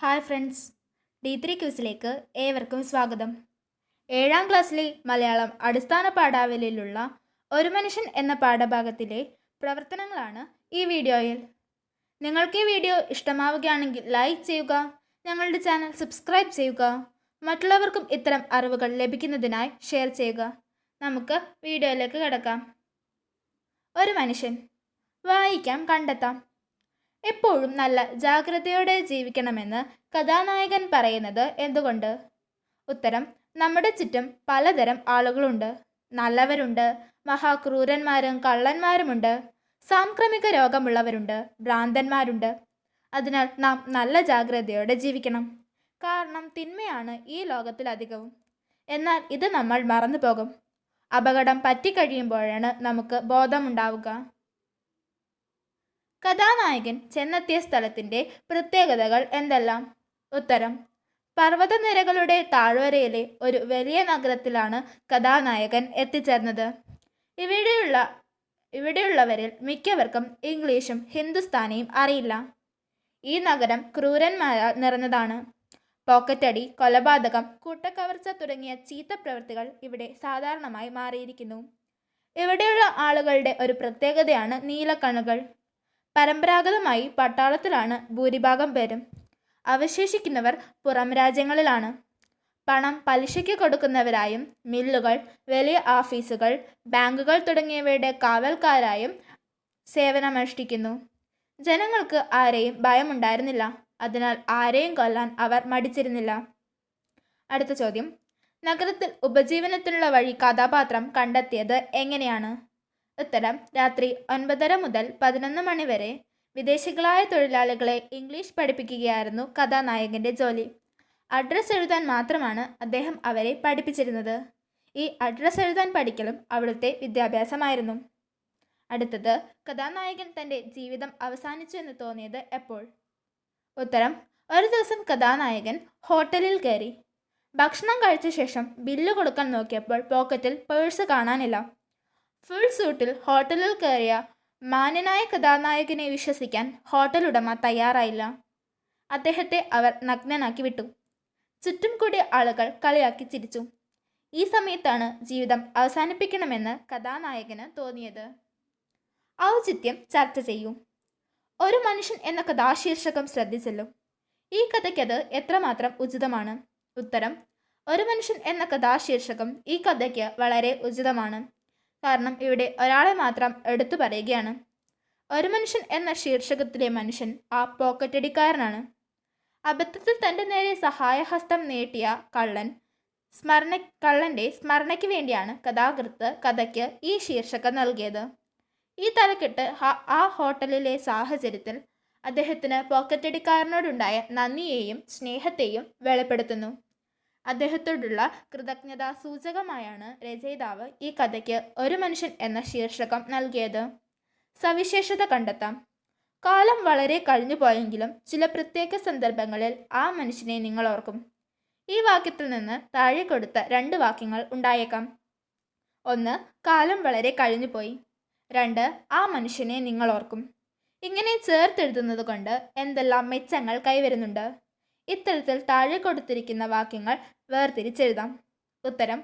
Hi friends. D three ക്യൂസിലേക്ക് ഏവർക്കും സ്വാഗതം. ഏഴാം ക്ലാസ്സിലെ മലയാളം അടിസ്ഥാന പാഠാവലിയിലുള്ള ഒരു മനുഷ്യൻ എന്ന പാഠഭാഗത്തിലെ പ്രവർത്തനങ്ങളാണ് ഈ വീഡിയോയിൽ. നിങ്ങൾക്ക് ഈ വീഡിയോ ഇഷ്ടമാവുകയാണെങ്കിൽ ലൈക്ക് ചെയ്യുക ഞങ്ങളുടെ ചാനൽ സബ്സ്ക്രൈബ് ചെയ്യുക മറ്റുള്ളവർക്കും ഇത്തരം അറിവുകൾ ലഭിക്കുന്നതിനായി ഷെയർ ചെയ്യുക. നമുക്ക് വീഡിയോയിലേക്ക് കിടക്കാം. ഒരു മനുഷ്യൻ വായിക്കാം കണ്ടെത്താം. എപ്പോഴും നല്ല ജാഗ്രതയോടെ ജീവിക്കണമെന്ന് കഥാനായകൻ പറയുന്നത് എന്തുകൊണ്ട്? ഉത്തരം നമ്മുടെ ചുറ്റും പലതരം ആളുകളുണ്ട്. നല്ലവരുണ്ട് മഹാക്രൂരന്മാരും കള്ളന്മാരുമുണ്ട് സാംക്രമിക രോഗമുള്ളവരുണ്ട് ഭ്രാന്തന്മാരുണ്ട്. അതിനാൽ നാം നല്ല ജാഗ്രതയോടെ ജീവിക്കണം. കാരണം തിന്മയാണ് ഈ ലോകത്തിലധികവും. എന്നാൽ ഇത് നമ്മൾ മറന്നു പോകും അപകടം പറ്റിക്കഴിയുമ്പോഴാണ് നമുക്ക് ബോധമുണ്ടാവുക. കഥാനായകൻ ചെന്നെത്തിയ സ്ഥലത്തിന്റെ പ്രത്യേകതകൾ എന്തെല്ലാം? ഉത്തരം പർവതനിരകളുടെ താഴ്വരയിലെ ഒരു വലിയ നഗരത്തിലാണ് കഥാനായകൻ എത്തിച്ചേർന്നത്. ഇവിടെയുള്ള ഇവിടെയുള്ളവരിൽ മിക്കവർക്കും ഇംഗ്ലീഷും ഹിന്ദുസ്ഥാനിയും അറിയില്ല. ഈ നഗരം ക്രൂരന്മാരാൽ നിറഞ്ഞതാണ്. പോക്കറ്റടി കൊലപാതകം കൂട്ടക്കവർച്ച തുടങ്ങിയ ചീത്ത പ്രവൃത്തികൾ ഇവിടെ സാധാരണമായി മാറിയിരിക്കുന്നു. ഇവിടെയുള്ള ആളുകളുടെ ഒരു പ്രത്യേകതയാണ് നീലക്കണ്ണുകൾ. പരമ്പരാഗതമായി പട്ടാളത്തിലാണ് ഭൂരിഭാഗം പേരും അവശേഷിക്കുന്നവർ പുറം രാജ്യങ്ങളിലാണ്. പണം പലിശയ്ക്ക് കൊടുക്കുന്നവരായും മില്ലുകൾ വലിയ ഓഫീസുകൾ ബാങ്കുകൾ തുടങ്ങിയവയുടെ കാവൽക്കാരായും സേവനമനുഷ്ഠിക്കുന്നു. ജനങ്ങൾക്ക് ആരെയും ഭയമുണ്ടായിരുന്നില്ല. അതിനാൽ ആരെയും കൊല്ലാൻ അവർ മടിച്ചിരുന്നില്ല. അടുത്ത ചോദ്യം. നഗരത്തിൽ ഉപജീവനത്തിനുള്ള വഴി കഥാപാത്രം കണ്ടെത്തിയത് എങ്ങനെയാണ്? ഉത്തരം രാത്രി ഒൻപതര മുതൽ പതിനൊന്ന് മണി വരെ വിദേശികളായ തൊഴിലാളികളെ ഇംഗ്ലീഷ് പഠിപ്പിക്കുകയായിരുന്നു കഥാനായകന്റെ ജോലി. അഡ്രസ്സ് എഴുതാൻ മാത്രമാണ് അദ്ദേഹം അവരെ പഠിപ്പിച്ചിരുന്നത്. ഈ അഡ്രസ്സ് എഴുതാൻ പഠിക്കലും അവിടുത്തെ വിദ്യാഭ്യാസമായിരുന്നു. അടുത്തത് കഥാനായകൻ തന്റെ ജീവിതം അവസാനിച്ചു എന്ന് തോന്നിയത് എപ്പോൾ? ഉത്തരം ഒരു ദിവസം കഥാനായകൻ ഹോട്ടലിൽ കയറി. ഭക്ഷണം കഴിച്ച ശേഷം ബില്ല് കൊടുക്കാൻ നോക്കിയപ്പോൾ പോക്കറ്റിൽ പേഴ്സ് കാണാനില്ല. ഫുൾ സൂട്ടിൽ ഹോട്ടലിൽ കയറിയ മാന്യനായ കഥാനായകനെ വിശ്വസിക്കാൻ ഹോട്ടൽ ഉടമ തയ്യാറായില്ല. അദ്ദേഹത്തെ അവർ നഗ്നനാക്കി വിട്ടു. ചുറ്റും കൂടിയ ആളുകൾ കളിയാക്കി ചിരിച്ചു. ഈ സമയത്താണ് ജീവിതം അവസാനിപ്പിക്കണമെന്ന് കഥാനായകന് തോന്നിയത്. ഔചിത്യം ചർച്ച ചെയ്യൂ. ഒരു മനുഷ്യൻ എന്ന കഥാശീർഷകം ശ്രദ്ധിച്ചല്ലോ. ഈ കഥയ്ക്കത് എത്രമാത്രം ഉചിതമാണ്? ഉത്തരം ഒരു മനുഷ്യൻ എന്ന കഥാശീർഷകം ഈ കഥയ്ക്ക് വളരെ ഉചിതമാണ്. കാരണം ഇവിടെ ഒരാളെ മാത്രം എടുത്തു പറയുകയാണ്. ഒരു മനുഷ്യൻ എന്ന ശീർഷകത്തിലെ മനുഷ്യൻ ആ പോക്കറ്റടിക്കാരനാണ്. അബദ്ധത്തിൽ തന്റെ നേരെ സഹായഹസ്തം നീട്ടിയ കള്ളൻ സ്മരണ കള്ളന്റെ സ്മരണയ്ക്ക് വേണ്ടിയാണ് കഥാകൃത്ത് കഥയ്ക്ക് ഈ ശീർഷകം നൽകിയത്. ഈ തലക്കെട്ട് ആ ഹോട്ടലിലെ സാഹചര്യത്തിൽ അദ്ദേഹത്തിന് പോക്കറ്റടിക്കാരനോടുണ്ടായ നന്ദിയെയും സ്നേഹത്തെയും വെളിപ്പെടുത്തുന്നു. അദ്ദേഹത്തോടുള്ള കൃതജ്ഞതാ സൂചകമായാണ് രചയിതാവ് ഈ കഥയ്ക്ക് ഒരു മനുഷ്യൻ എന്ന ശീർഷകം നൽകിയത്. സവിശേഷത കണ്ടെത്താം. കാലം വളരെ കഴിഞ്ഞു പോയെങ്കിലും ചില പ്രത്യേക സന്ദർഭങ്ങളിൽ ആ മനുഷ്യനെ നിങ്ങൾ ഓർക്കും. ഈ വാക്യത്തിൽ നിന്ന് താഴെ കൊടുത്ത രണ്ട് വാക്യങ്ങൾ ഉണ്ടായേക്കാം. ഒന്ന് കാലം വളരെ കഴിഞ്ഞുപോയി രണ്ട് ആ മനുഷ്യനെ നിങ്ങൾ ഓർക്കും. ഇങ്ങനെ ചേർത്തെഴുതുന്നത് കൊണ്ട് എന്തെല്ലാം മെച്ചങ്ങൾ കൈവരുന്നുണ്ട്? ഇത്തരത്തിൽ താഴെ കൊടുത്തിരിക്കുന്ന വാക്യങ്ങൾ വേർതിരിച്ചെഴുതാം. ഉത്തരം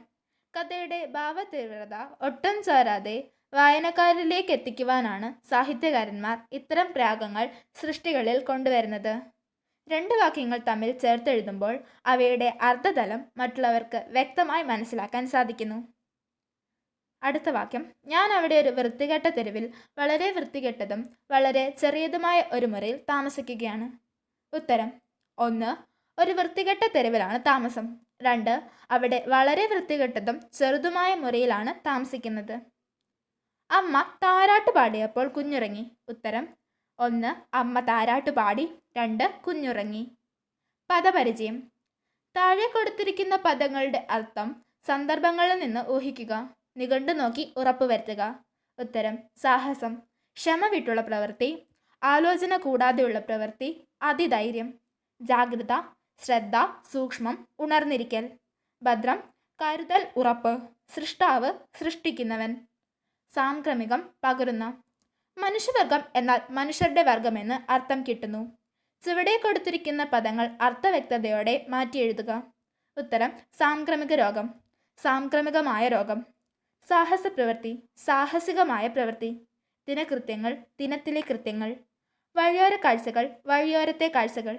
കഥയുടെ ഭാവതീവ്രത ഒട്ടും ചോരാതെ വായനക്കാരിലേക്ക് എത്തിക്കുവാനാണ് സാഹിത്യകാരന്മാർ ഇത്തരം പ്രാഗങ്ങൾ സൃഷ്ടികളിൽ കൊണ്ടുവരുന്നത്. രണ്ട് വാക്യങ്ങൾ തമ്മിൽ ചേർത്തെഴുതുമ്പോൾ അവയുടെ അർത്ഥതലം മറ്റുള്ളവർക്ക് വ്യക്തമായി മനസ്സിലാക്കാൻ സാധിക്കുന്നു. അടുത്ത വാക്യം ഞാൻ അവിടെ ഒരു വൃത്തികെട്ട തെരുവിൽ വളരെ വൃത്തികെട്ടതും വളരെ ചെറിയതുമായ ഒരു മുറിയിൽ താമസിക്കുകയാണ്. ഉത്തരം ഒന്ന് ഒരു വൃത്തികെട്ട തെരുവിലാണ് താമസം. രണ്ട് അവിടെ വളരെ വൃത്തികെട്ടതും ചെറുതുമായ മുറിയിലാണ് താമസിക്കുന്നത്. അമ്മ താരാട്ട് പാടിയപ്പോൾ കുഞ്ഞുറങ്ങി. ഉത്തരം ഒന്ന് അമ്മ താരാട്ട് പാടി രണ്ട് കുഞ്ഞുറങ്ങി. പദപരിചയം താഴെ കൊടുത്തിരിക്കുന്ന പദങ്ങളുടെ അർത്ഥം സന്ദർഭങ്ങളിൽ നിന്ന് ഊഹിക്കുക. നിഘണ്ടു നോക്കി ഉറപ്പുവരുത്തുക ഉത്തരം സാഹസം ക്ഷമ വിട്ടുള്ള പ്രവൃത്തി ആലോചന കൂടാതെയുള്ള പ്രവൃത്തി അതിധൈര്യം. ജാഗ്രത ശ്രദ്ധ സൂക്ഷ്മം ഉണർന്നിരിക്കൽ. ഭദ്രം കരുതൽ ഉറപ്പ് സൃഷ്ടാവ് സൃഷ്ടിക്കുന്നവൻ. സാംക്രമികം പകരുന്ന. മനുഷ്യവർഗം എന്നാൽ മനുഷ്യരുടെ വർഗമെന്ന് അർത്ഥം കിട്ടുന്നു. ചുവടെ കൊടുത്തിരിക്കുന്ന പദങ്ങൾ അർത്ഥവ്യക്തതയോടെ മാറ്റിയെഴുതുക. ഉത്തരം സാംക്രമിക രോഗം. സാംക്രമികമായ രോഗം. സാഹസ പ്രവൃത്തി സാഹസികമായ പ്രവൃത്തി. ദിനകൃത്യങ്ങൾ ദിനത്തിലെ കൃത്യങ്ങൾ. വഴിയോര കാഴ്ചകൾ വഴിയോരത്തെ കാഴ്ചകൾ.